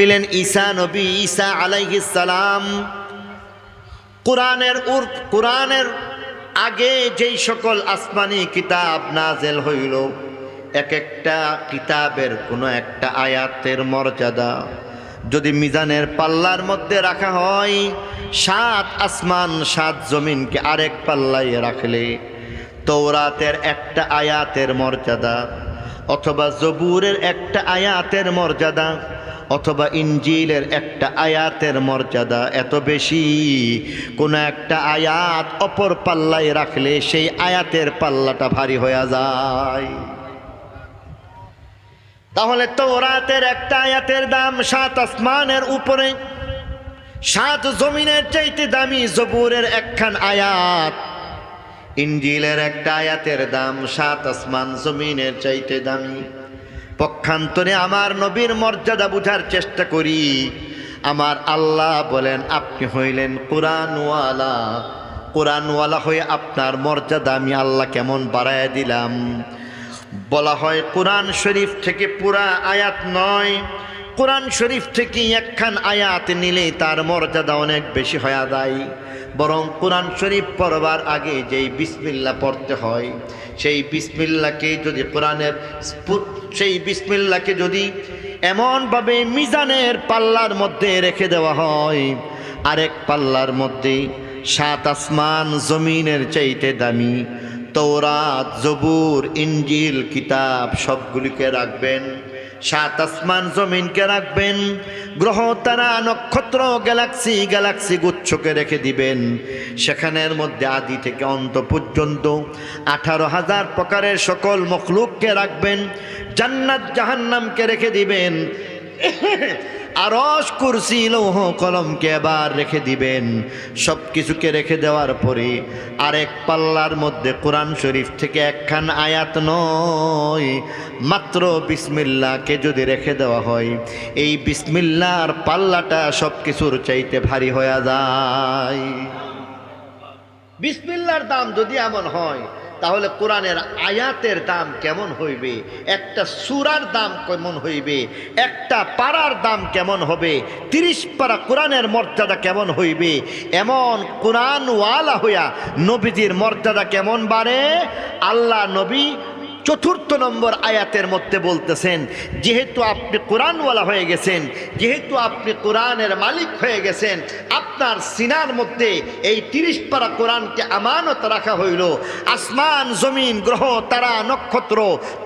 ছিলেন ঈসা নবী ঈসা সালাম। কোরআনের উর, কোরআনের আগে যেই সকল আসমানি কিতাব নাজেল হইল এক একটা কিতাবের কোনো একটা আয়াতের মর্যাদা। যদি মিজানের পাল্লার মধ্যে রাখা হয়, সাত আসমান, সাত জমিনকে আরেক পাল্লায় রাখলে তৌরাতের একটা আয়াতের মর্যাদা। অথবা জবুরের একটা আয়াতের মর্যাদা, অথবা ইঞ্জিলের একটা আয়াতের মর্যাদা এত বেশি। কোনো একটা আয়াত অপর পাল্লায় রাখলে সেই আয়াতের পাল্লাটা ভারী হয়ে যায়। তাহলে তৌরাতের একটা আয়াতের দাম সাত আসমানের উপরে, সাত জমিনের চাইতে দামি জবুরের একখান আয়াত। ইঞ্জিলের একটা আয়াতের দাম, সাত আসমান জমিনের চাইতে দামি। পক্ষান্তরে আমার নবীর মর্যাদা বুঝার চেষ্টা করি। আমার আল্লাহ বলেন, আপনি হইলেন কোরআনওয়ালা। কোরআনওয়ালা হয়ে আপনার মর্যাদা আমি আল্লাহ কেমন বাড়ায় দিলাম। বলা হয়, কোরআন শরীফ থেকে পুরা আয়াত নয়। কোরআন শরীফ থেকে একখান আয়াত নিলে তার মর্যাদা অনেক বেশি হয়ে যায়। বরং কোরআন শরীফ পড়বার আগে যেই বিসমিল্লা পড়তে হয়, সেই বিসমিল্লাকে যদি কোরআনের সেই বিসমিল্লাকে যদি এমনভাবে মিজানের পাল্লার মধ্যে রেখে দেওয়া হয়, আরেক পাল্লার মধ্যে সাত আসমান জমিনের চাইতে দামি তৌরাত জবুর ইঞ্জিল কিতাব সবগুলিকে রাখবেন। সাত আসমান জমিনকে রাখবেন, গ্রহ, তারা, নক্ষত্র, গ্যালাক্সি গ্যালাক্সি গুচ্ছকে রেখে দিবেন। সেখানের মধ্যে আদি থেকে অন্ত পর্যন্ত আঠারো হাজার প্রকারের সকল মখলুককে রাখবেন, জান্নাত জাহান্নামকে রেখে দিবেন। আরস কুরসি লৌহ কলমকে এবার রেখে দিবেন। সব কিছুকে রেখে দেওয়ার পরে আরেক পাল্লার মধ্যে কোরআন শরীফ থেকে একখান আয়াত নয়। মাত্র বিসমিল্লাকে যদি রেখে দেওয়া হয়, এই বিসমিল্লার পাল্লাটা সব কিছুর চাইতে ভারী হয়ে যায়। বিসমিল্লার দাম যদি এমন হয় তাহলে কোরআনের আয়াতের দাম কেমন হইবে? একটা সুরার দাম কেমন হইবে? একটা পাড়ার দাম কেমন হবে? তিরিশ পাড়া কোরআনের মর্যাদা কেমন হইবে? এমন কোরআন ওয়ালা হইয়া নবীজির মর্যাদা কেমন বাড়ে? আল্লাহ নবী চতুর্থ নম্বর আয়াতের মধ্যে বলতেছেন, যেহেতু আপনি কোরআনওয়ালা হয়ে গেছেন, যেহেতু আপনি কোরআনের মালিক হয়ে গেছেন, আপনার সিনার মধ্যে এই তিরিশ পারা কোরআনকে আমানত রাখা হইল। আসমান, জমিন, গ্রহ, তারা, নক্ষত্র,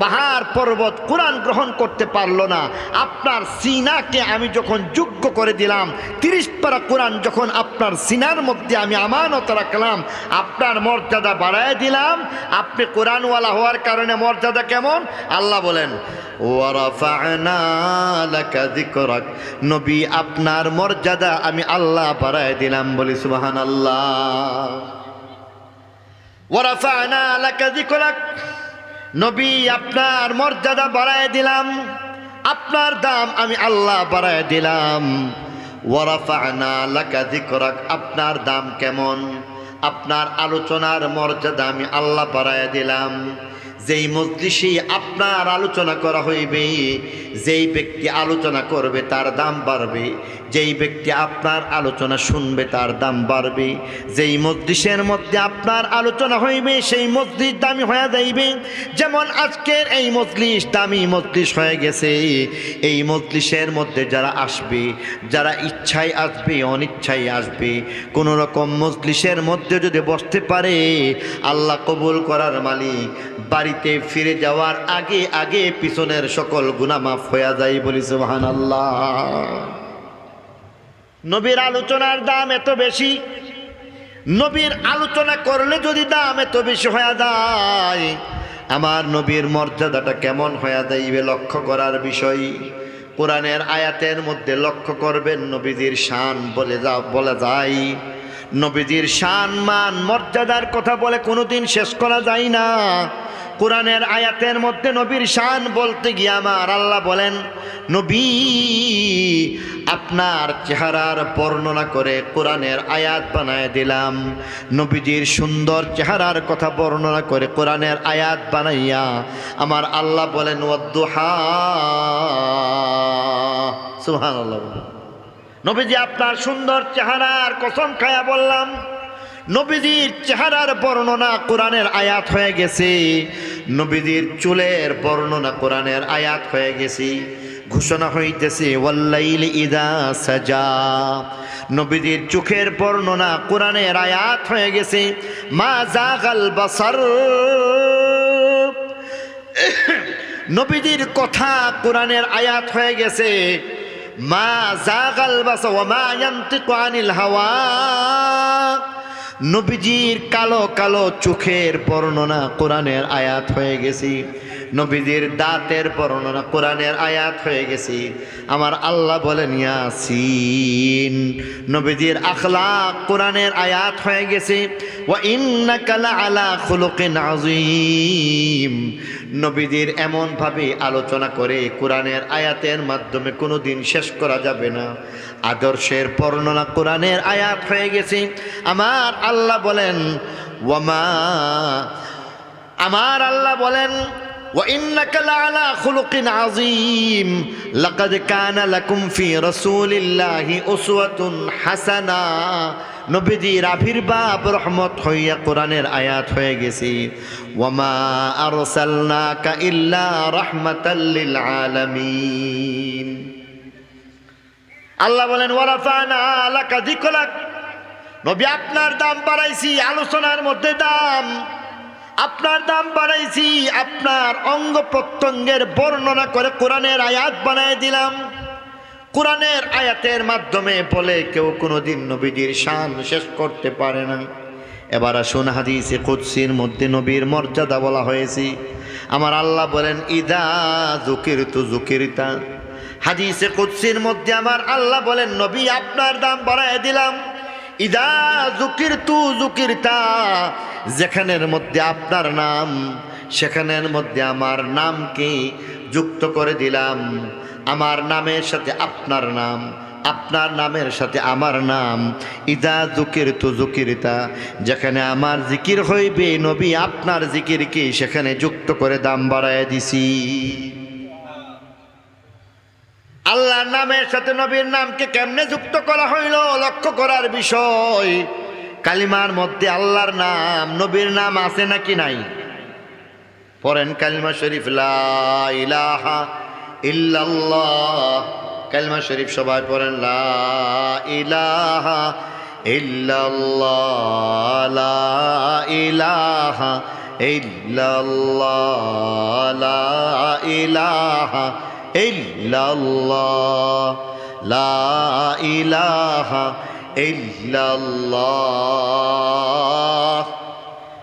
পাহাড়, পর্বত, কোরআন গ্রহণ করতে পারল না। আপনার সিনাকে আমি যখন যোগ্য করে দিলাম, তিরিশ পারা কোরআন যখন আপনার সিনার মধ্যে আমি আমানত রাখলাম, আপনার মর্যাদা বাড়ায় দিলাম, আপনি কোরআনওয়ালা হওয়ার কারণে মর্যাদা কেমন? আল্লাহ বলেন নবী, আপনার মর্যাদা আমি আল্লাহ বাড়ায় দিলাম। বলি ওয়ারাফা'না লাকা নবী, আপনার মর্যাদা বাড়ায় দিলাম। আপনার দাম আমি আল্লাহ বাড়ায় দিলাম। আপনার দাম কেমন? আপনার আলোচনার মর্যাদা আমি আল্লাহ বাড়ায় দিলাম। যেই মজলিসে আপনার আলোচনা করা হইবে, যেই ব্যক্তি আলোচনা করবে তার দাম বাড়বে, যেই ব্যক্তি আপনার আলোচনা শুনবে তার দাম বাড়বে, যেই মজলিসের মধ্যে আপনার আলোচনা হইবে সেই মজলিস দামি হয়ে যাইবে। যেমন আজকের এই মজলিস দামি মজলিস হয়ে গেছে, এই মজলিসের মধ্যে যারা আসবে, যারা ইচ্ছায় আসবে, অনিচ্ছায় আসবে কোনো রকম মজলিসের মধ্যে যদি বসতে পারে, আল্লাহ কবুল করার মালিক বাড়িতে ফিরে যাওয়ার আগে আগে পিছনের সকল গুনাহ মাফ হয়ে যায় বলি সুবহান আল্লাহ নবীর আলোচনার দাম এত বেশি, নবীর আলোচনা করলে যদি দাম এত বেশি হয়ে যায়, আমার নবীর মর্যাদাটা কেমন হয়ে যাইবে লক্ষ্য করার বিষয়। কোরআনের আয়াতের মধ্যে লক্ষ্য করবেন, নবীজির শান বলে যা, বলা যায়, নবীজির শান, মান, মর্যাদার কথা বলে কোনোদিন শেষ করা যায় না। কোরআনের আয়াতের মধ্যে নবীর শান বলতে গিয়ে আমার আল্লাহ বলেন, নবী, আপনার চেহারার বর্ণনা করে কোরআনের আয়াত বানায় দিলাম। নবীজির সুন্দর চেহারার কথা বর্ণনা করে কোরআনের আয়াত বানাইয়া আমার আল্লাহ বলেন, ওয়াদ্দুহা। সুহান নবীজি আপনার সুন্দর চেহারার কসম খায়া বললাম, নবীজির চেহারার বর্ণনা কোরআনের আয়াত হয়ে গেছে। নবীজির চুলের বর্ণনা কোরআনের আয়াত হয়ে গেছি। ঘোষণা হইতেছে, ওয়াল্লাইল ইদা সাজা। নবীজির চোখের বর্ণনা কোরআনের আয়াত হয়ে গেছে, মা জাগাল বাসার। নবীজির কথা কোরআনের আয়াত হয়ে গেছে, মা জাগাল বাসা মা ইয়ান্তিকু আনিল হাওয়া। নবীজির কালো কালো চোখের বর্ণনা কোরআনের আয়াত হয়ে গেছি। নবীজির দাঁতের বর্ণনা কোরআনের আয়াত হয়ে গেছি। আমার আল্লাহ বলেন, ইয়াসিন। নবীজির আখলাক কোরআনের আয়াত হয়ে গেছে। ওয়া ইন্নাকা আলা খুলুকিন আযীম। নবীজির এমনভাবে আলোচনা করে কোরআনের আয়াতের মাধ্যমে কোনো দিন শেষ করা যাবে না। আদর্শের বর্ণনা কোরআনের আয়াত হয়ে গেছে। আমার আল্লাহ বলেন ওয়ামা আমার আল্লাহ বলেন وإنك لعلى خلق عظيم لقد كان لكم في رسول الله أسوة حسنة নবীজির আবির্ভাব রহমত হইয়া কোরআনের আয়াত হয়ে গেছি ওয়ামা আরসালনাকা ইল্লা রাহমাতাল লিল আলামিন আল্লাহ বলেন ওয়ারাফানা আলাকা যিকরাক নবী আপনার দাম বাড়াইছি আলোচনার মধ্যে দাম আপনার দাম বাড়াইছি, আপনার অঙ্গ প্রত্যঙ্গের বর্ণনা করে কোরআনের আয়াত বানায় দিলাম। কোরআনের আয়াতের মাধ্যমে বলে কেউ কোনোদিন নবীজির শান শেষ করতে পারে না। এবার আসুন হাদিসে কুৎসির মধ্যে নবীর মর্যাদা বলা হয়েছে। আমার আল্লাহ বলেন, ইদা জুকির তু জুকিরতা হাদিসে কুৎসির মধ্যে আমার আল্লাহ বলেন, নবী, আপনার দাম বাড়ায় দিলাম। ইদা জুকির তু জুকিরতা যেখানের মধ্যে আপনার নাম, সেখানের মধ্যে আমার নামকে যুক্ত করে দিলাম। আমার নামের সাথে আপনার নাম, আপনার নামের সাথে আমার নাম। ইদা জুকির তু জুকিরতা যেখানে আমার জিকির হইবে, নবী আপনার জিকিরকে সেখানে যুক্ত করে দাম বাড়ায় দিছি। আল্লাহর নামের সাথে নবীর নামকে কেমনে যুক্ত করা হইল? লক্ষ্য করার বিষয় কালিমার মধ্যে আল্লাহর নাম, নবীর নাম আছে নাকি নাই? পড়েন কালিমা শরীফ ইলাহা কালিমা শরীফ সবাই পড়েন, লা ইলাহা লা ইলাহা লা ইলাহা লা ইলাহা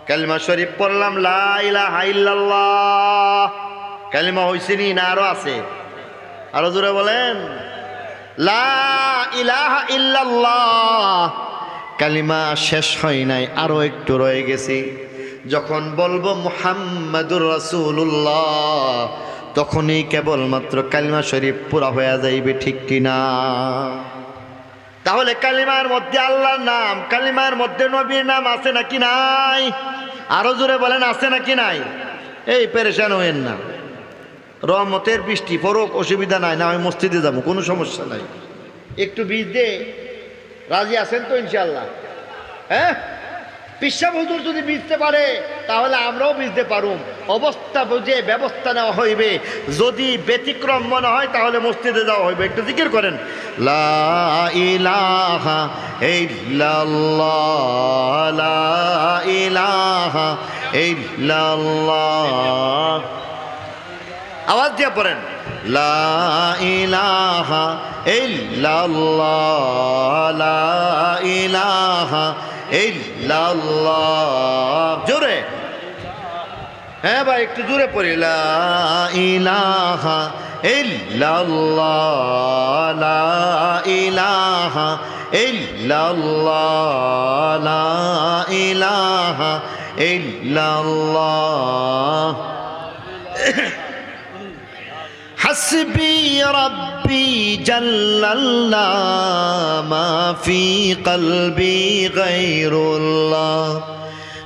কালিমা শরীফ পড়লাম, লা ইলাহা ইল্লাল্লাহ। কালিমা হইছে নি না আরও আছে? আরও জোরে বলেন। লা ইলাহা কালিমা শেষ হয় নাই, আরও একটু রয়ে গেছি। যখন বলব মুহাম্মাদুর রাসূলুল্লাহ, তখনই কেবলমাত্র কালিমা শরীফ পুরা হয়ে যাইবে, ঠিক কিনা? তাহলে কালিমার মধ্যে আল্লাহর নাম, কালিমার মধ্যে নবীর নাম আছে নাকি নাই? আরও জোরে বলেন, আছে নাকি নাই? এই পেরেশান হইেন না। রহমতের বৃষ্টি পরক অসুবিধা নাই, না আমি মসজিদে যাব, কোনো সমস্যা নাই। একটু বীজ দে। রাজি আছেন তো ইনশাল্লাহ হ্যাঁ? পিসাব যদি বিজতে পারে, তাহলে আমরাও বিজতে পারুম। অবস্থা বুঝে ব্যবস্থা নেওয়া হইবে। যদি ব্যতিক্রম মনে হয়, তাহলে মসজিদে যাওয়া হইবে। একটু জিকির করেন। আওয়াজ দিয়ে পড়েন। লা ইলাহা জোরে। হ্যাঁ ভাই একটু জোরে পড়ি। ইলাহা ইলাহা ইলাহা ইল্লাল্লাহ। حسبي ربي جل الله ما في قلبي غير الله.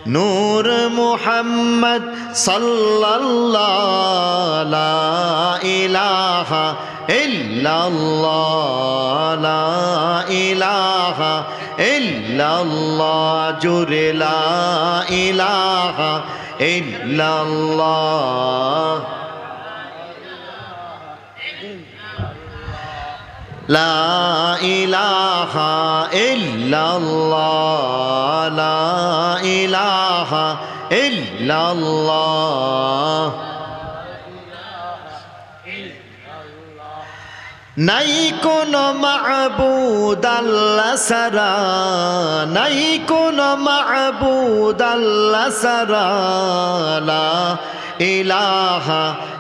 نور محمد صلى الله لا إله إلا الله لا إله إلا الله. جر لا إله إلا الله. ইলাহা ইল্লাল্লাহ লা ইলাহা ইল্লাল্লাহ লা ইলাহা ইল্লাল্লাহ নাই কোন মাহবুদ আল্লাহ সারা নাই কোন মাহবুদ আল্লাহ সারা লা ইলাহা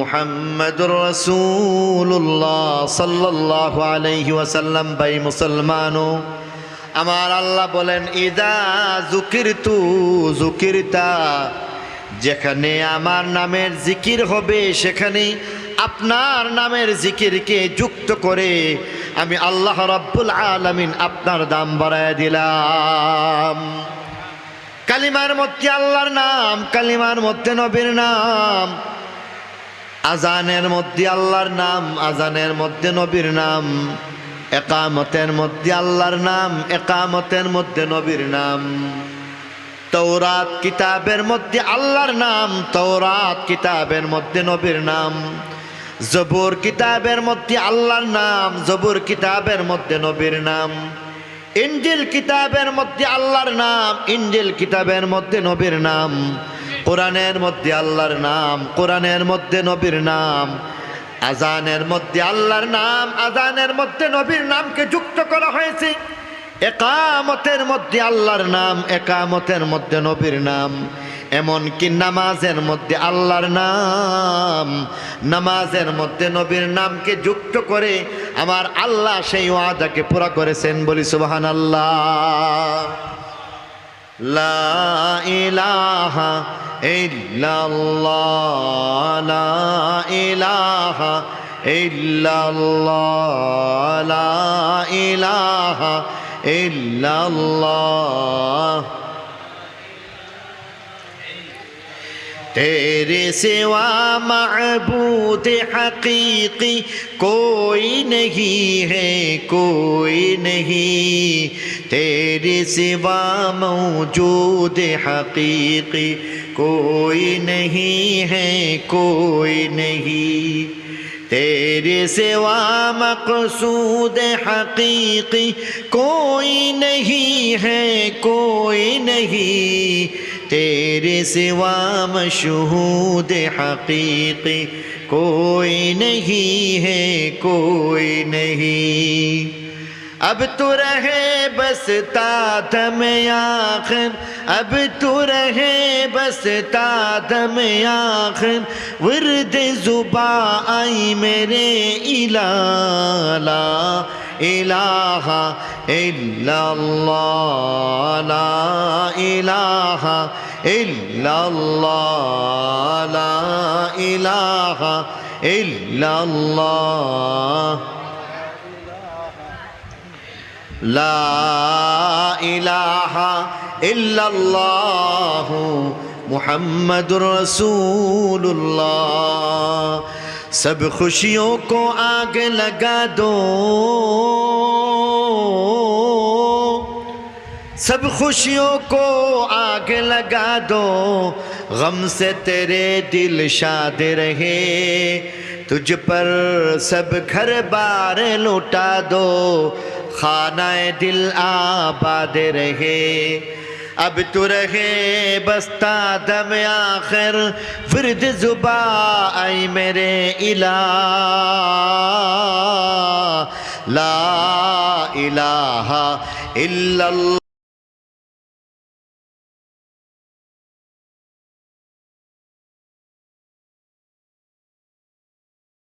মুহাম্মাদুর রাসূলুল্লাহ সাল্লাল্লাহু আলাইহি ওয়াসাল্লাম, ভাই মুসলমানো আমার আল্লাহ বলেন, ইদা জুকিরতু জুকিরতা যেখানে আমার নামের জিকির হবে, সেখানে আপনার নামের জিকিরকে যুক্ত করে আমি আল্লাহ রাব্বুল আলামিন আপনার দাম বাড়ায় দিলাম। কালিমার মধ্যে আল্লাহর নাম, কালিমার মধ্যে নবীর নাম আজানের মধ্যে আল্লাহর নাম, আজানের মধ্যে নবীর নাম, একামতের মধ্যে আল্লাহর নাম, একামতের মধ্যে নবীর নাম। তৌরাত কিতাবের মধ্যে আল্লাহর নাম তৌরাত কিতাবের মধ্যে নবীর নাম। জবুর কিতাবের মধ্যে আল্লাহর নাম, জবুর কিতাবের মধ্যে নবীর নাম। ইঞ্জিল কিতাবের মধ্যে আল্লাহর নাম ইঞ্জিল কিতাবের মধ্যে নবীর নাম। কোরআনের মধ্যে আল্লাহর নাম, কোরআনের মধ্যে নবীর নাম, আজানের মধ্যে আল্লাহর নাম, আজানের মধ্যে নবীর নামকে যুক্ত করা হয়েছে। একামতের মধ্যে আল্লাহর নাম, একামতের মধ্যে নবীর নাম। এমনকি নামাজের মধ্যে আল্লাহর নাম, নামাজের মধ্যে নবীর নামকে যুক্ত করে আমার আল্লাহ সেই ওয়াদাকে পুরা করেছেন বলি সুবাহান আল্লাহ লা ইলাহা إلا الله لا إله إلا الله لا إله إلا الله تیرے سوا معبود حقیقی کوئی نہیں ہے، کوئی نہیں۔ تیرے سوا موجود حقیقی कोई नहीं है, कोई नहीं। तेरे सिवा मकसूद हकीकी कोई नहीं है, कोई नहीं। तेरे सिवा मशहूद हकीकी कोई नहीं है, कोई नहीं। अब तो रहे बस तादम आखिर अब तो रहे बस तादम आखिर विरद जुबा आई मेरे इलाला इलाहा इल्लल्लाह ला इलाहा इल्लल्लाह ला इलाहा इल्लल्लाह লা ইলাহা ইল্লাল্লাহু মুহাম্মদুর রসূলুল্লাহ সব খুশিयों को आग लगा दो सब खुशियों को आग लगा दो गम से तेरे दिल शाद रहे तुझ पर सब घर बार लौटा दो खानाए दिल आबाद रहे अब तू रहे बस्ता दम आखिर फिरद जुबा आई मेरे इला ला इलाहा इल्लल्लाह